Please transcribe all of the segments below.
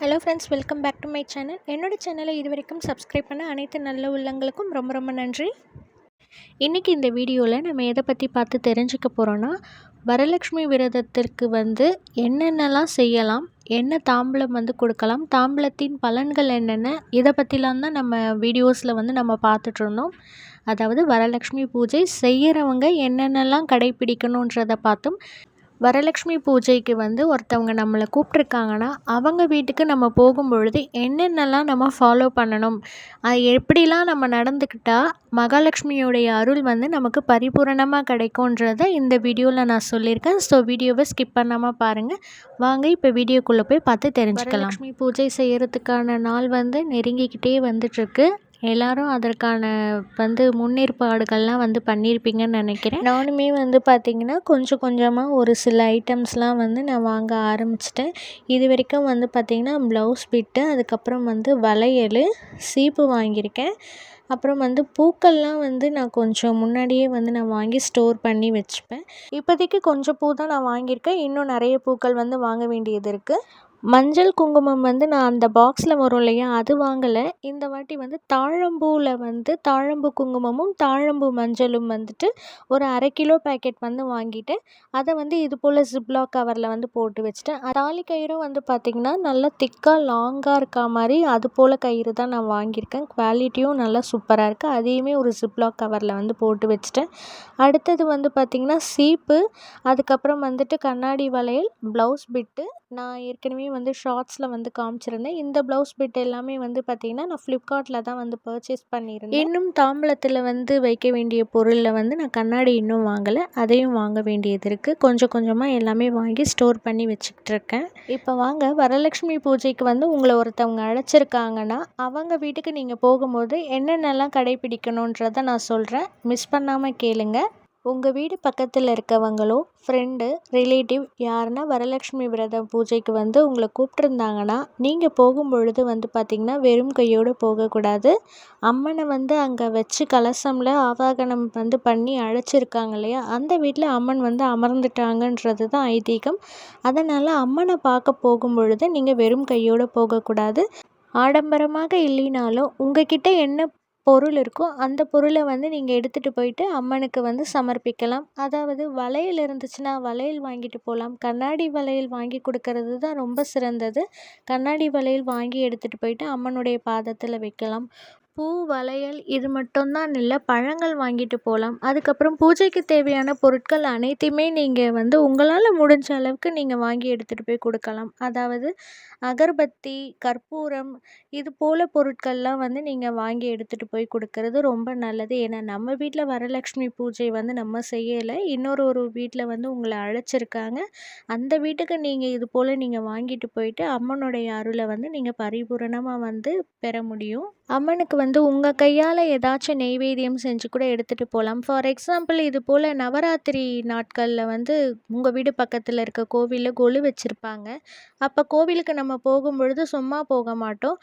Hello friends welcome back to my channel என்னோட சேனலை இது வரைக்கும் சப்ஸ்கிரைப் பண்ண அனைத்து நல்ல உள்ளங்களுக்கும் ரொம்ப ரொம்ப நன்றி. இன்றைக்கி இந்த வீடியோவில் நம்ம எதை பற்றி பார்த்து தெரிஞ்சுக்க போகிறோன்னா வரலட்சுமி விரதத்திற்கு வந்து என்னென்னலாம் செய்யலாம் என்ன தாம்பூலம் வந்து கொடுக்கலாம் தாம்பலத்தின் பலன்கள் என்னென்ன இதை பற்றிலாம் தான் நம்ம வீடியோஸில் வந்து நம்ம பார்த்துட்ருந்தோம் அதாவது வரலட்சுமி பூஜை செய்கிறவங்க என்னென்னலாம் கடைப்பிடிக்கணுன்றதை பார்த்தும் வரலட்சுமி பூஜைக்கு வந்து ஒருத்தவங்க நம்மளை கூப்பிட்ருக்காங்கன்னா அவங்க வீட்டுக்கு நம்ம போகும்பொழுது என்னென்னலாம் நம்ம ஃபாலோ பண்ணணும்? அது எப்படிலாம் நம்ம நடந்துக்கிட்டால் மகாலட்சுமியோடைய அருள் வந்து நமக்கு பரிபூரணமாக கிடைக்கும்ன்றத இந்த வீடியோவில் நான் சொல்லியிருக்கேன். ஸோ வீடியோவை ஸ்கிப் பண்ணாமல் பாருங்கள் வாங்க இப்போ வீடியோக்குள்ளே போய் பார்த்து தெரிஞ்சுக்கலாம். லக்ஷ்மி பூஜை செய்கிறதுக்கான நாள் வந்து நெருங்கிக்கிட்டே வந்துட்டுருக்கு. எல்லாரும் அதற்கான வந்து முன்னேற்பாடுகள்லாம் வந்து பண்ணியிருப்பீங்கன்னு நினைக்கிறேன். நானுமே வந்து பார்த்திங்கன்னா கொஞ்சம் கொஞ்சமாக ஒரு சில ஐட்டம்ஸ்லாம் வந்து நான் வாங்க ஆரம்பிச்சிட்டேன். இது வரைக்கும் வந்து பார்த்திங்கன்னா ப்ளவுஸ் பிட்டு அதுக்கப்புறம் வந்து வளையல் சீப்பு வாங்கியிருக்கேன். அப்புறம் வந்து பூக்கள்லாம் வந்து நான் கொஞ்சம் முன்னாடியே வந்து நான் வாங்கி ஸ்டோர் பண்ணி வச்சுப்பேன். இப்போதைக்கு கொஞ்சம் பூ தான் நான் வாங்கியிருக்கேன். இன்னும் நிறைய பூக்கள் வந்து வாங்க வேண்டியது இருக்குது மஞ்சள் குங்குமம் வந்து நான் அந்த பாக்ஸில் வரும் இல்லையா அது வாங்கலை. இந்த வாட்டி வந்து தாழம்பூவில் வந்து தாழம்பூ குங்குமமும் தாழம்பூ மஞ்சளும் வந்துட்டு ஒரு அரை கிலோ பேக்கெட் வந்து வாங்கிட்டேன். அதை வந்து இது போல் ஜிப்லாக் கவரில் வந்து போட்டு வச்சுட்டேன். தாலி கயிறும் வந்து பார்த்திங்கன்னா நல்லா திக்காக லாங்காக இருக்கா மாதிரி அது போல் கயிறு தான் நான் வாங்கியிருக்கேன். குவாலிட்டியும் நல்லா சூப்பராக இருக்குது அதையுமே ஒரு ஜிப்லாக் கவரில் வந்து போட்டு வச்சுட்டேன். அடுத்தது வந்து பார்த்திங்கன்னா சீப்பு அதுக்கப்புறம் வந்துட்டு கண்ணாடி வளையல் ப்ளவுஸ் பிட்டு நான் ஏற்கனவே வந்து ஷார்ட்ஸில் வந்து காமிச்சிருந்தேன். இந்த ப்ளவுஸ் பிட் எல்லாமே வந்து பார்த்திங்கன்னா நான் ஃப்ளிப்கார்ட்டில் தான் வந்து பர்ச்சேஸ் பண்ணியிருந்தேன். இன்னும் தாம்பலத்தில் வந்து வைக்க வேண்டிய பொருளில் வந்து நான் கண்ணாடி இன்னும் வாங்கலை. அதையும் வாங்க வேண்டியது இருக்குது கொஞ்சம் கொஞ்சமாக எல்லாமே வாங்கி ஸ்டோர் பண்ணி வச்சுக்கிட்டு இருக்கேன் இப்போ வாங்க. வரலட்சுமி பூஜைக்கு வந்து உங்களை ஒருத்தவங்க அழைச்சிருக்காங்கன்னா அவங்க வீட்டுக்கு நீங்கள் போகும்போது என்னென்னலாம் கடைப்பிடிக்கணுன்றதை நான் சொல்கிறேன் மிஸ் பண்ணாமல் கேளுங்கள் உங்கள் வீடு பக்கத்தில் இருக்கவங்களோ ஃப்ரெண்டு ரிலேட்டிவ் யாருன்னா வரலட்சுமி விரதம் பூஜைக்கு வந்து உங்களை கூப்பிட்ருந்தாங்கன்னா நீங்கள் போகும்பொழுது வந்து பார்த்திங்கன்னா வெறும் கையோடு போகக்கூடாது. அம்மனை வந்து அங்கே வச்சு கலசமில் ஆவாகனம் வந்து பண்ணி அழைச்சிருக்காங்க இல்லையா? அந்த வீட்டில் அம்மன் வந்து அமர்ந்துட்டாங்கன்றது தான் ஐதீகம். அதனால் அம்மனை பார்க்க போகும்பொழுது நீங்கள் வெறும் கையோடு போகக்கூடாது. ஆடம்பரமாக இல்லைனாலும் உங்ககிட்ட என்ன பொருள் இருக்கும். அந்த பொருளை வந்து நீங்கள் எடுத்துகிட்டு போயிட்டு அம்மனுக்கு வந்து சமர்ப்பிக்கலாம். அதாவது வளையல் இருந்துச்சுன்னா வளையல் வாங்கிட்டு போகலாம் கண்ணாடி வளையல் வாங்கி கொடுக்கறது தான் ரொம்ப சிறந்தது. கண்ணாடி வளையல் வாங்கி எடுத்துகிட்டு போயிட்டு அம்மனுடைய பாதத்தில் வைக்கலாம். பூ வளையல் இது மட்டும்தான் இல்லை பழங்கள் வாங்கிட்டு போகலாம் அதுக்கப்புறம் பூஜைக்கு தேவையான பொருட்கள் அனைத்தையுமே நீங்கள் வந்து உங்களால் முடிஞ்ச அளவுக்கு நீங்கள் வாங்கி எடுத்துகிட்டு போய் கொடுக்கலாம். அதாவது அகர்பத்தி கற்பூரம் இது போல் பொருட்கள்லாம் வந்து நீங்கள் வாங்கி எடுத்துகிட்டு போய் கொடுக்கறது ரொம்ப நல்லது. ஏன்னா நம்ம வீட்டில் வரலட்சுமி பூஜை வந்து நம்ம செய்யலை. இன்னொரு ஒரு வீட்டில் வந்து உங்களை அழைச்சிருக்காங்க. அந்த வீட்டுக்கு நீங்கள் இது போல் நீங்கள் வாங்கிட்டு போயிட்டு அம்மனுடைய அருளை வந்து நீங்கள் பரிபூரணமாக வந்து பெற முடியும். அம்மனுக்கு வந்து உங்கள் கையால் ஏதாச்சும் நெய்வேத்தியம் செஞ்சு கூட எடுத்துகிட்டு போகலாம் ஃபார் எக்ஸாம்பிள் இது போல் நவராத்திரி நாட்களில் வந்து உங்கள் வீடு பக்கத்தில் இருக்க கோவிலில் கொலு வச்சுருப்பாங்க. அப்போ கோவிலுக்கு நம்ம போகும்பொழுது சும்மா போக மாட்டோம்.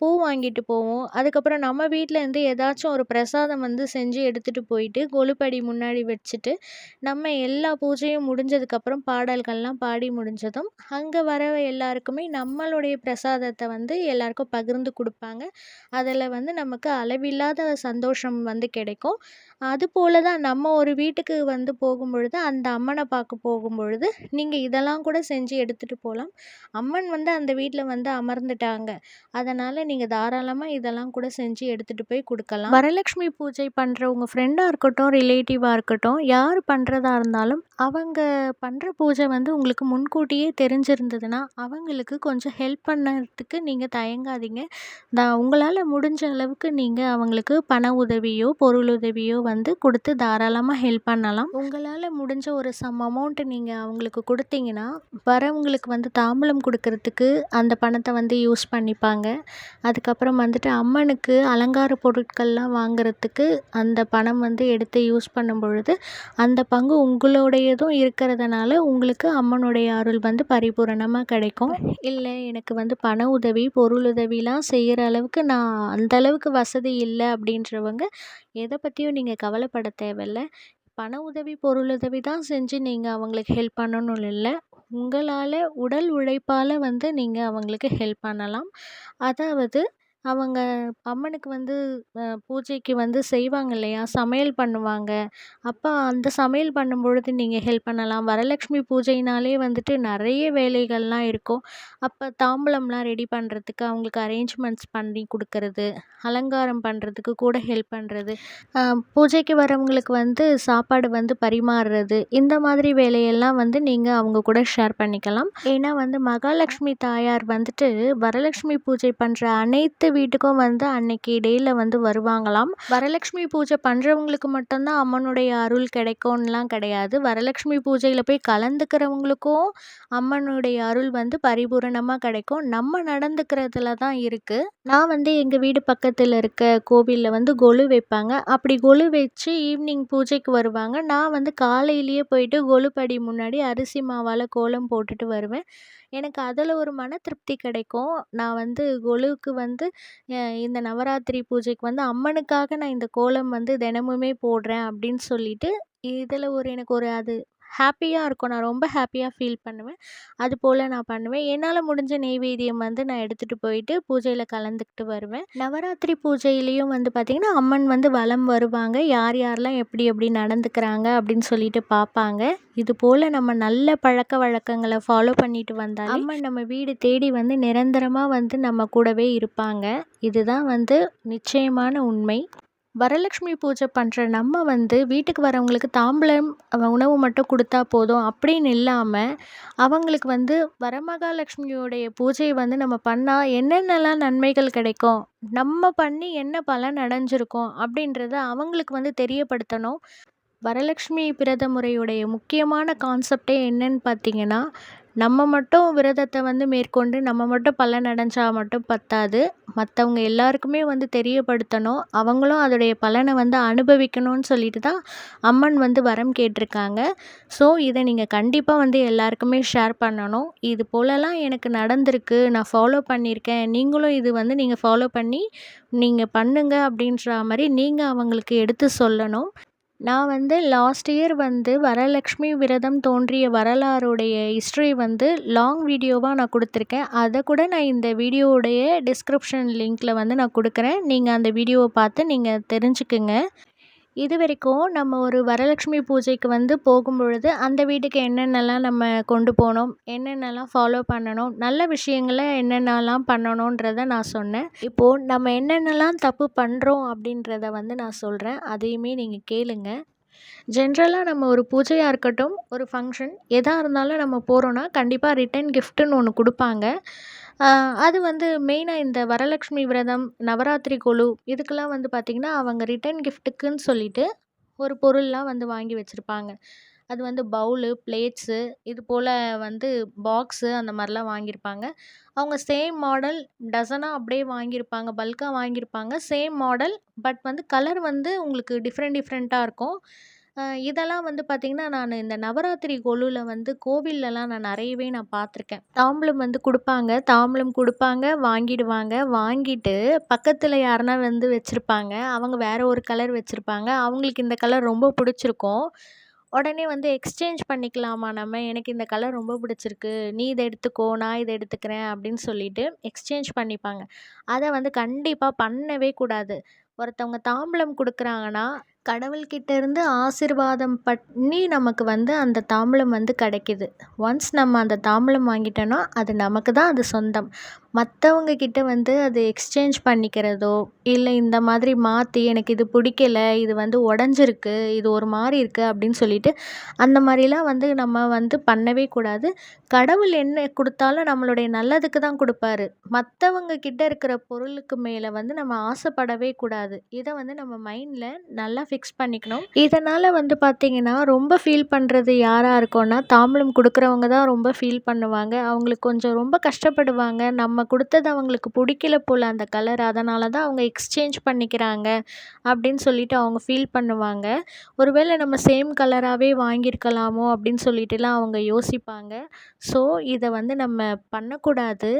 பூ வாங்கிட்டு போவோம். அதுக்கப்புறம் நம்ம வீட்டிலேருந்து ஏதாச்சும் ஒரு பிரசாதம் வந்து செஞ்சு எடுத்துகிட்டு போயிட்டு கொலுப்படி முன்னாடி வச்சுட்டு நம்ம எல்லா பூஜையும் முடிஞ்சதுக்கப்புறம் பாடல்கள்லாம் பாடி முடிஞ்சதும் அங்கே வர எல்லாருக்குமே நம்மளுடைய பிரசாதத்தை வந்து எல்லாருக்கும் பகிர்ந்து கொடுப்பாங்க. அதில் வந்து நமக்கு அளவில்லாத சந்தோஷம் வந்து கிடைக்கும். அதுபோல் தான் நம்ம ஒரு வீட்டுக்கு வந்து போகும்பொழுது அந்த அம்மனை பார்க்க போகும்பொழுது நீங்கள் இதெல்லாம் கூட செஞ்சு எடுத்துகிட்டு போகலாம் அம்மன் வந்து அந்த வீட்டில் வந்து அமர்ந்துட்டாங்க. அதனால் நீங்கள் தாராளமாக இதெல்லாம் கூட செஞ்சு எடுத்துகிட்டு போய் கொடுக்கலாம். வரலட்சுமி பூஜை பண்ணுற உங்கள் ஃப்ரெண்டாக இருக்கட்டும் ரிலேட்டிவாக இருக்கட்டும் யார் பண்ணுறதா இருந்தாலும் அவங்க பண்ணுற பூஜை வந்து உங்களுக்கு முன்கூட்டியே தெரிஞ்சிருந்ததுன்னா அவங்களுக்கு கொஞ்சம் ஹெல்ப் பண்ணுறதுக்கு நீங்கள் தயங்காதீங்க. தான் உங்களால் முடிஞ்ச அளவுக்கு நீங்கள் அவங்களுக்கு பண உதவியோ பொருள் உதவியோ வந்து கொடுத்து தாராளமாக ஹெல்ப் பண்ணலாம். உங்களால் முடிஞ்ச ஒரு சம் அமௌண்ட்டு நீங்கள் அவங்களுக்கு கொடுத்தீங்கன்னா வரவங்களுக்கு வந்து தாம்பூலம் கொடுக்கறதுக்கு அந்த பணத்தை வந்து யூஸ் பண்ணிப்பாங்க. அதுக்கப்புறம் வந்துட்டு அம்மனுக்கு அலங்கார பொருட்கள்லாம் வாங்குறதுக்கு அந்த பணம் வந்து எடுத்து யூஸ் பண்ணும் பொழுது அந்த பங்கு உங்களுடையதும் இருக்கிறதுனால உங்களுக்கு அம்மனுடைய அருள் வந்து பரிபூரணமாக கிடைக்கும். இல்லை எனக்கு வந்து பண உதவி பொருள் உதவிலாம் செய்கிற அளவுக்கு நான் அந்த அளவுக்கு வசதி இல்லை அப்படின்றவங்க எதை பற்றியும் நீங்கள் கவலைப்பட தேவையில்ல. பண உதவி பொருளுதவி தான் செஞ்சு நீங்கள் அவங்களுக்கு ஹெல்ப் பண்ணணும்னு இல்லை. உங்களால் உடல் உழைப்பால் வந்து நீங்கள் அவங்களுக்கு ஹெல்ப் பண்ணலாம். அதாவது அவங்க அம்மனுக்கு வந்து பூஜைக்கு வந்து செய்வாங்க இல்லையா? சமையல் பண்ணுவாங்க. அப்போ அந்த சமையல் பண்ணும்பொழுது நீங்கள் ஹெல்ப் பண்ணலாம். வரலக்ஷ்மி பூஜைனாலே வந்துட்டு நிறைய வேலைகள்லாம் இருக்கும். அப்போ தாம்பூலம்லாம் ரெடி பண்ணுறதுக்கு அவங்களுக்கு அரேஞ்ச்மெண்ட்ஸ் பண்ணி கொடுக்கறது அலங்காரம் பண்ணுறதுக்கு கூட ஹெல்ப் பண்ணுறது பூஜைக்கு வரவங்களுக்கு வந்து சாப்பாடு வந்து பரிமாறுறது இந்த மாதிரி வேலையெல்லாம் வந்து நீங்கள் அவங்க கூட ஷேர் பண்ணிக்கலாம். ஏன்னா வந்து மகாலட்சுமி தாயார் வந்துட்டு வரலட்சுமி பூஜை பண்ணுற அனைத்து வீட்டுக்கும் வந்து அன்னைக்கு டேயில் வந்து வருவாங்களாம். வரலட்சுமி பூஜை பண்ணுறவங்களுக்கு மட்டும்தான் அம்மனுடைய அருள் கிடைக்கும்லாம் கிடையாது. வரலட்சுமி பூஜையில் போய் கலந்துக்கிறவங்களுக்கும் அம்மனுடைய அருள் வந்து பரிபூரணமாக கிடைக்கும். நம்ம நடந்துக்கிறதுல தான் இருக்குது நான் வந்து எங்கள் வீடு பக்கத்தில் இருக்க கோவிலில் வந்து கொலு வைப்பாங்க. அப்படி கொலு வச்சு ஈவினிங் பூஜைக்கு வருவாங்க. நான் வந்து காலையிலேயே போயிட்டு கொலுப்படி முன்னாடி அரிசி மாவால் கோலம் போட்டுட்டு வருவேன். எனக்கு அதில் ஒரு மன திருப்தி கிடைக்கும். நான் வந்து கொலுவுக்கு வந்து இந்த நவராத்திரி பூஜைக்கு வந்து அம்மனுக்காக நான் இந்த கோலம் வந்து தினமுமே போடுறேன் அப்படின்னு சொல்லிட்டு இதில் ஒரு எனக்கு ஒரு அது ஹாப்பியாக இருக்கும். நான் ரொம்ப ஹாப்பியாக ஃபீல் பண்ணுவேன். அது போல் நான் பண்ணுவேன். என்னால் முடிஞ்ச நெய்வேத்தியம் வந்து நான் எடுத்துகிட்டு போயிட்டு பூஜையில் கலந்துக்கிட்டு வருவேன். நவராத்திரி பூஜையிலையும் வந்து பார்த்திங்கன்னா அம்மன் வந்து வலம் வருவாங்க. யார் யாரெல்லாம் எப்படி எப்படி நடந்துக்கிறாங்க அப்படின்னு சொல்லிட்டு பார்ப்பாங்க இது போல் நம்ம நல்ல பழக்க வழக்கங்களை ஃபாலோ பண்ணிட்டு வந்தால் அம்மன் நம்ம வீடு தேடி வந்து நிரந்தரமாக வந்து நம்ம கூடவே இருப்பாங்க. இதுதான் வந்து நிச்சயமான உண்மை. வரலட்சுமி பூஜை பண்ணுற நம்ம வந்து வீட்டுக்கு வரவங்களுக்கு தாம்பூலம் உணவு மட்டும் கொடுத்தா போதும் அப்படின்னு இல்லாமல் அவங்களுக்கு வந்து வரமகாலட்சுமியோடைய பூஜையை வந்து நம்ம பண்ணால் என்னென்னலாம் நன்மைகள் கிடைக்கும் நம்ம பண்ணி என்ன பலன் அடைஞ்சிருக்கோம் அப்படின்றத அவங்களுக்கு வந்து தெரியப்படுத்தணும். வரலட்சுமி விரத முறையுடைய முக்கியமான கான்செப்டே என்னன்னு பார்த்தீங்கன்னா நம்ம மட்டும் விரதத்தை வந்து மேற்கொண்டு நம்ம மட்டும் பலன் அடைஞ்சா மட்டும் பத்தாது. மற்றவங்க எல்லாருக்குமே வந்து தெரியப்படுத்தணும். அவங்களும் அதோடைய பலனை வந்து அனுபவிக்கணும்னு சொல்லிட்டு தான் அம்மன் வந்து வரம் கேட்டிருக்காங்க. ஸோ இதை நீங்கள் கண்டிப்பாக வந்து எல்லாருக்குமே ஷேர் பண்ணணும். இது போலலாம் எனக்கு நடந்திருக்கு. நான் ஃபாலோ பண்ணியிருக்கேன். நீங்களும் இது வந்து நீங்கள் ஃபாலோ பண்ணி நீங்கள் பண்ணுங்க அப்படின்ற மாதிரி நீங்கள் அவங்களுக்கு எடுத்து சொல்லணும். நான் வந்து லாஸ்ட் இயர் வந்து வரலக்ஷ்மி விரதம் தோன்றிய வரலாறுடைய ஹிஸ்ட்ரி வந்து லாங் வீடியோவாக நான் கொடுத்துருக்கேன். அதை கூட நான் இந்த வீடியோவுடைய டிஸ்கிரிப்ஷன் லிங்க்கில் வந்து நான் கொடுக்குறேன். நீங்கள் அந்த வீடியோவை பார்த்து நீங்கள் தெரிஞ்சுக்குங்க. இது வரைக்கும் நம்ம ஒரு வரலட்சுமி பூஜைக்கு வந்து போகும்பொழுது அந்த வீட்டுக்கு என்னென்னலாம் நம்ம கொண்டு போகணும் என்னென்னலாம் ஃபாலோ பண்ணணும் நல்ல விஷயங்களை என்னென்னலாம் பண்ணணுன்றத நான் சொன்னேன். இப்போது நம்ம என்னென்னலாம் தப்பு பண்ணுறோம் அப்படின்றத வந்து நான் சொல்கிறேன் அதையுமே நீங்கள் கேளுங்க. ஜென்ரலாக நம்ம ஒரு பூஜையாக இருக்கட்டும் ஒரு ஃபங்க்ஷன் எதாக இருந்தாலும் நம்ம போகிறோன்னா கண்டிப்பாக ரிட்டன் கிஃப்ட்டுன்னு ஒன்று கொடுப்பாங்க. அது வந்து மெயினாக இந்த வரலக்ஷ்மி விரதம் நவராத்திரி கொலு இதுக்கெல்லாம் வந்து பார்த்திங்கன்னா அவங்க ரிட்டன் கிஃப்ட்டுக்குன்னு சொல்லிட்டு ஒரு பொருள்லாம் வந்து வாங்கி வச்சுருப்பாங்க. அது வந்து பவுலு பிளேட்ஸு இது போல் வந்து பாக்ஸு அந்த மாதிரிலாம் வாங்கியிருப்பாங்க. அவங்க சேம் மாடல் டசனாக அப்படியே வாங்கியிருப்பாங்க பல்காக வாங்கியிருப்பாங்க சேம் மாடல் பட் வந்து கலர் வந்து உங்களுக்கு டிஃப்ரெண்ட் டிஃப்ரெண்ட்டாக இருக்கும். இதெல்லாம் வந்து பார்த்திங்கன்னா நான் இந்த நவராத்திரி கொலுவில் வந்து கோவில்லலாம் நான் நிறையவே நான் பார்த்துருக்கேன் தாம்பூலம் வந்து கொடுப்பாங்க. தாம்பலம் கொடுப்பாங்க வாங்கிடுவாங்க. வாங்கிட்டு பக்கத்தில் யாருனா வந்து வச்சுருப்பாங்க. அவங்க வேறு ஒரு கலர் வச்சுருப்பாங்க. அவங்களுக்கு இந்த கலர் ரொம்ப பிடிச்சிருக்கும். உடனே வந்து எக்ஸ்சேஞ்ச் பண்ணிக்கலாமா நம்ம? எனக்கு இந்த கலர் ரொம்ப பிடிச்சிருக்கு. நீ இதை எடுத்துக்கோ நான் இதை எடுத்துக்கிறேன் அப்படின்னு சொல்லிட்டு எக்ஸ்சேஞ்ச் பண்ணிப்பாங்க. அதை வந்து கண்டிப்பாக பண்ணவே கூடாது. ஒருத்தவங்க தாம்பலம் கொடுக்குறாங்கன்னா கடவுள்கிட்ட இருந்து ஆசிர்வாதம் பண்ணி நமக்கு வந்து அந்த தாம்பூலம் வந்து கிடைக்கிது. ஒன்ஸ் நம்ம அந்த தாம்பூலம் வாங்கிட்டோன்னா அது நமக்கு தான் அது சொந்தம். மற்றவங்க கிட்ட வந்து அது எக்ஸ்சேஞ்ச் பண்ணிக்கிறதோ இல்லை இந்த மாதிரி மாற்றி எனக்கு இது பிடிக்கல இது வந்து உடஞ்சிருக்கு இது ஒரு மாதிரி இருக்குது அப்படின்னு சொல்லிட்டு அந்த மாதிரிலாம் வந்து நம்ம வந்து பண்ணவே கூடாது. கடவுள் என்ன கொடுத்தாலும் நம்மளுடைய நல்லதுக்கு தான் கொடுப்பாரு. மற்றவங்க கிட்ட இருக்கிற பொருளுக்கு மேலே வந்து நம்ம ஆசைப்படவே கூடாது. இதை வந்து நம்ம மைண்டில் நல்லா ஃபிக்ஸ் பண்ணிக்கணும். இதனால் வந்து பார்த்திங்கன்னா ரொம்ப ஃபீல் பண்ணுறது யாராக இருக்கோன்னா தாம்பூலம் கொடுக்குறவங்க தான் ரொம்ப ஃபீல் பண்ணுவாங்க. அவங்களுக்கு கொஞ்சம் ரொம்ப கஷ்டப்படுவாங்க. நம்ம கொடுத்தது அவங்களுக்கு பிடிக்கல போல் அந்த கலர் அதனால தான் அவங்க எக்ஸ்சேஞ்ச் பண்ணிக்கிறாங்க அப்படின்னு சொல்லிட்டு அவங்க ஃபீல் பண்ணுவாங்க. ஒருவேளை நம்ம சேம் கலராகவே வாங்கியிருக்கலாமோ அப்படின்னு சொல்லிட்டுலாம் அவங்க யோசிப்பாங்க. ஸோ இதை வந்து நம்ம பண்ணக்கூடாது.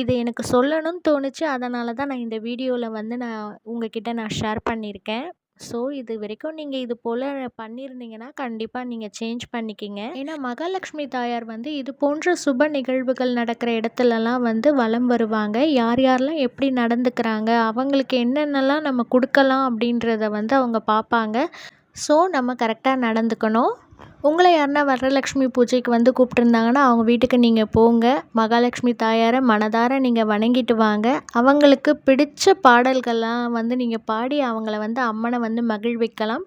இது எனக்கு சொல்லணும்னு தோணுச்சு. அதனால தான் நான் இந்த வீடியோவில் வந்து நான் உங்ககிட்ட நான் ஷேர் பண்ணியிருக்கேன். ஸோ இது வரைக்கும் நீங்கள் இது போல் பண்ணியிருந்தீங்கன்னா கண்டிப்பாக நீங்கள் சேஞ்ச் பண்ணிக்கிங்க. ஏன்னா மகாலட்சுமி தாயார் வந்து இது போன்ற சுப நிகழ்வுகள் நடக்கிற இடத்துலலாம் வந்து வலம் வருவாங்க. யார் யாரெல்லாம் எப்படி நடந்துக்கிறாங்க அவங்களுக்கு என்னென்னலாம் நம்ம கொடுக்கலாம் அப்படின்றத வந்து அவங்க பார்ப்பாங்க. ஸோ நம்ம கரெக்டாக நடந்துக்கணும். உங்களை யாருன்னா வரலட்சுமி பூஜைக்கு வந்து கூப்பிட்டுருந்தாங்கன்னா அவங்க வீட்டுக்கு நீங்கள் போங்க. மகாலட்சுமி தாயாரை மனதார நீங்கள் வணங்கிட்டு வாங்க. அவங்களுக்கு பிடிச்ச பாடல்கள்லாம் வந்து நீங்கள் பாடி அவங்கள வந்து அம்மனை வந்து மகிழ்விக்கலாம்.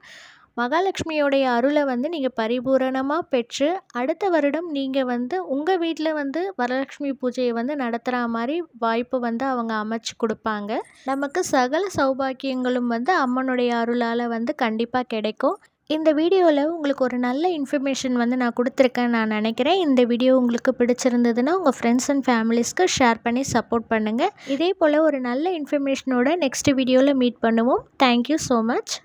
மகாலட்சுமியோடைய அருளை வந்து நீங்கள் பரிபூரணமாக பெற்று அடுத்த வருடம் நீங்கள் வந்து உங்கள் வீட்டில் வந்து வரலட்சுமி பூஜையை வந்து நடத்துகிற மாதிரி வாய்ப்பு வந்து அவங்க அமைச்சு கொடுப்பாங்க. நமக்கு சகல சௌபாக்கியங்களும் வந்து அம்மனுடைய அருளால் வந்து கண்டிப்பாக கிடைக்கும். இந்த வீடியோவில் உங்களுக்கு ஒரு நல்ல இன்ஃபர்மேஷன் வந்து நான் கொடுத்துருக்கேன் நான் நினைக்கிறேன். இந்த வீடியோ உங்களுக்கு பிடிச்சிருந்ததுன்னா உங்கள் ஃப்ரெண்ட்ஸ் அண்ட் ஃபேமிலிஸ்க்கு ஷேர் பண்ணி சப்போர்ட் பண்ணுங்கள் இதே போல் ஒரு நல்ல இன்ஃபர்மேஷனோட நெக்ஸ்ட் வீடியோவில் மீட் பண்ணுவோம். Thank you so much